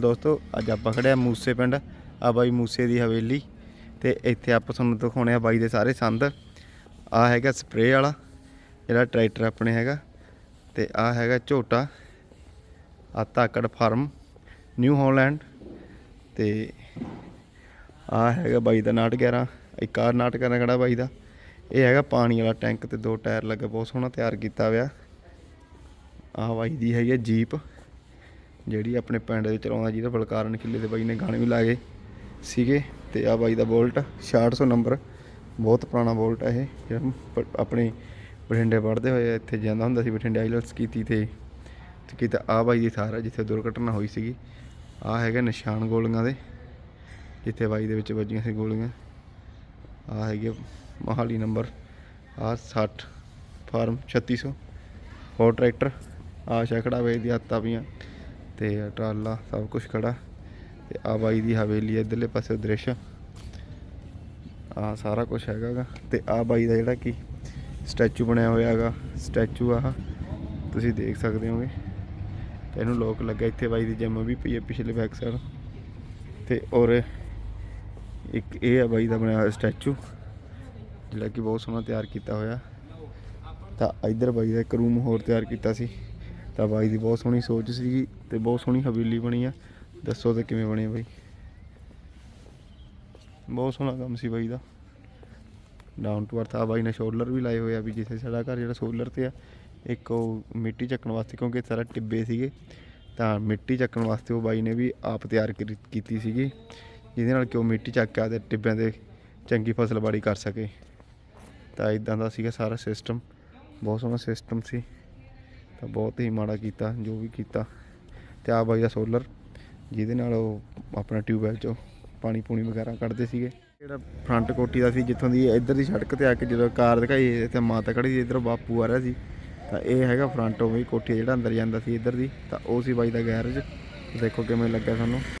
ਦੋਸਤੋ, ਅੱਜ ਆਪਾਂ ਖੜੇ ਆ ਮੂਸੇ ਪਿੰਡ, ਆ ਬਾਈ ਮੂਸੇ ਦੀ ਹਵੇਲੀ ਤੇ ਇੱਥੇ ਆਪਾਂ ਤੁਹਾਨੂੰ ਦਿਖਾਉਣੇ ਆ ਬਾਈ ਦੇ ਸਾਰੇ ਸੰਦ। ਆ ਹੈਗਾ ਸਪਰੇਅ ਵਾਲਾ, ਜਿਹੜਾ ਟਰੈਕਟਰ ਆਪਣੇ ਹੈਗਾ ਤੇ ਆ ਹੈਗਾ ਝੋਟਾ, ਆ ਤਾਕੜ ਫਾਰਮ, ਨਿਊ ਹਾਲੈਂਡ ਤੇ ਆ ਹੈਗਾ ਬਾਈ ਦਾ 911 ਇੱਕ ਆ 911 ਖੜਾ ਬਾਈ ਦਾ। ਇਹ ਹੈਗਾ ਪਾਣੀ ਵਾਲਾ ਟੈਂਕ ਤੇ ਦੋ ਟਾਇਰ ਲੱਗੇ, ਬਹੁਤ ਸੋਹਣਾ ਤਿਆਰ ਕੀਤਾ ਹੋਇਆ। ਆ ਬਾਈ ਦੀ ਹੈਗੀ ਆ ਜੀਪ। ਜਿਹੜੀ ਆਪਣੇ ਪਿੰਡ ਦੇ ਚਲਾਉਂਦਾ ਜਿਹਦਾ ਬਲਕਾਰਨ ਕਿੱਲੇ ਦੇ ਬਾਈ ਨੇ ਗਾਣੇ ਵੀ ਲਾਏ ਸੀਗੇ ਤੇ ਆ ਬਾਈ ਦਾ ਬੋਲਟ 6600 ਨੰਬਰ, ਬਹੁਤ ਪੁਰਾਣਾ ਬੋਲਟ ਹੈ ਇਹ, ਜਿਹੜਾ ਆਪਣੇ ਬਠਿੰਡੇ ਪੜ੍ਹਦੇ ਹੋਏ ਇੱਥੇ ਜਾਂਦਾ ਹੁੰਦਾ ਸੀ ਬਠਿੰਡੇ ਆਈਲਟਸ ਕੀਤੀ ਤੇ ਤੇ ਕਿਤੇ ਆ ਬਾਈ ਦੀ ਥਾਰ ਜਿੱਥੇ ਦੁਰਘਟਨਾ ਹੋਈ ਸੀਗੀ। ਆ ਹੈਗਾ ਨਿਸ਼ਾਨ ਗੋਲੀਆਂ ਦੇ, ਜਿੱਥੇ ਬਾਈ ਦੇ ਵਿੱਚ ਵੱਜੀਆਂ ਸੀ ਗੋਲੀਆਂ। ਆ ਹੈਗੇ ਮਹਾਲੀ ਨੰਬਰ ਆ 60 ਫਾਰਮ 3600 ਹੋਰ ਟਰੈਕਟਰ ਆ ਛਕੜਾ ਵੇ ਦੀ ਆਤਾ ਤੇ ਟਰਾਲਾ ਸਭ ਕੁਝ ਖੜਾ ਤੇ ਆ ਬਾਈ ਦੀ ਹਵੇਲੀ ਹੈ ਇਧਰਲੇ ਪਾਸੇ ਦ੍ਰਿਸ਼। ਆ ਸਾਰਾ ਕੁਝ ਹੈਗਾਗਾ ਤੇ ਆ ਬਾਈ ਦਾ ਜਿਹੜਾ ਕੀ ਸਟੈਚੂ ਬਣਿਆ ਹੋਇਆ ਹੈਗਾ ਸਟੈਚੂ ਆ ਤੁਸੀਂ ਦੇਖ ਸਕਦੇ ਹੋਗੇ। ਇਹਨੂੰ ਲੋਕ ਲੱਗਾ ਇੱਥੇ ਬਾਈ ਦੀ ਜਿਮ ਵੀ ਪਈ ਹੈ ਪਿਛਲੇ ਬੈਕ ਸਾਈਡ ਤੇ ਔਰ ਇੱਕ ਇਹ ਆ ਬਾਈ ਦਾ ਬਣਿਆ ਹੋਇਆ ਸਟੈਚੂ, ਜਿਹੜਾ ਕਿ ਬਹੁਤ ਸੋਹਣਾ ਤਿਆਰ ਕੀਤਾ ਹੋਇਆ। ਤਾਂ ਇਧਰ ਬਾਈ ਦਾ ਇੱਕ ਰੂਮ ਹੋਰ ਤਿਆਰ ਕੀਤਾ ਸੀ। ਤਾਂ ਬਾਈ ਦੀ ਬਹੁਤ ਸੋਹਣੀ ਸੋਚ ਸੀਗੀ ਤੇ ਬਹੁਤ ਸੋਹਣੀ ਹਵੇਲੀ ਬਣੀ ਆ। ਦੱਸੋ ਤੇ ਕਿਵੇਂ ਬਣੀ ਬਾਈ? ਬਹੁਤ ਸੋਹਣਾ ਕੰਮ ਸੀ ਬਾਈ ਦਾ। ਡਾਊਨ ਟੂ ਅਰਥ ਆ ਬਾਈ ਨੇ ਸ਼ੋਲਰ ਵੀ ਲਾਏ ਹੋਏ ਆ ਵੀ ਜਿੱਥੇ ਸਾਡਾ ਘਰ ਜਿਹੜਾ ਸੋਲਰ ਤੇ ਆ, ਇੱਕ ਉਹ ਮਿੱਟੀ ਚੱਕਣ ਵਾਸਤੇ ਕਿਉਂਕਿ ਸਾਰਾ ਟਿੱਬੇ ਸੀਗੇ, ਤਾਂ ਮਿੱਟੀ ਚੱਕਣ ਵਾਸਤੇ ਉਹ ਬਾਈ ਨੇ ਵੀ ਆਪ ਤਿਆਰ ਕਰੀ- ਕੀਤੀ ਸੀਗੀ, ਜਿਹਦੇ ਨਾਲ ਕਿ ਉਹ ਮਿੱਟੀ ਚੱਕ ਕੇ ਆਦੇ ਟਿੱਬਿਆਂ ਦੇ ਚੰਗੀ ਫਸਲਬਾੜੀ ਕਰ ਸਕੇ। ਤਾਂ ਇਦਾਂ ਦਾ ਸੀਗਾ ਸਾਰਾ ਸਿਸਟਮ ਬਹੁਤ ਸੋਹਣਾ ਸਿਸਟਮ ਸੀ। ਤਾਂ ਬਹੁਤ ਹੀ ਮਾੜਾ ਕੀਤਾ, ਜੋ ਵੀ ਕੀਤਾ। ਤੇ ਆ ਬਾਈ ਦਾ ਸੋਲਰ ਜਿਹਦੇ ਨਾਲ ਉਹ ਆਪਣਾ ਟਿਊਬਵੈਲ ਚੋਂ ਪਾਣੀ ਪੂਣੀ ਵਗੈਰਾ ਕੱਢਦੇ ਸੀਗੇ। ਜਿਹੜਾ ਫਰੰਟ ਕੋਠੀ ਦਾ ਸੀ, ਜਿੱਥੋਂ ਦੀ ਇੱਧਰ ਦੀ ਸੜਕ ਤੇ ਆ ਕੇ ਜਦੋਂ ਕਾਰ ਦਿਖਾਈ, ਇੱਥੇ ਮਾਤਾ ਖੜੀ ਸੀ, ਇੱਧਰ ਬਾਪੂ ਆ ਰਿਹਾ ਸੀ। ਤਾਂ ਇਹ ਹੈਗਾ ਫਰੰਟ ਉਹ ਵੀ ਕੋਠੀ ਜਿਹੜਾ ਅੰਦਰ ਜਾਂਦਾ ਸੀ ਇੱਧਰ ਦੀ। ਤਾਂ ਉਹ ਸੀ ਬਾਈ ਦਾ ਗੈਰੇਜ ਦੇਖੋ ਕਿਵੇਂ ਲੱਗਾ ਸਾਨੂੰ।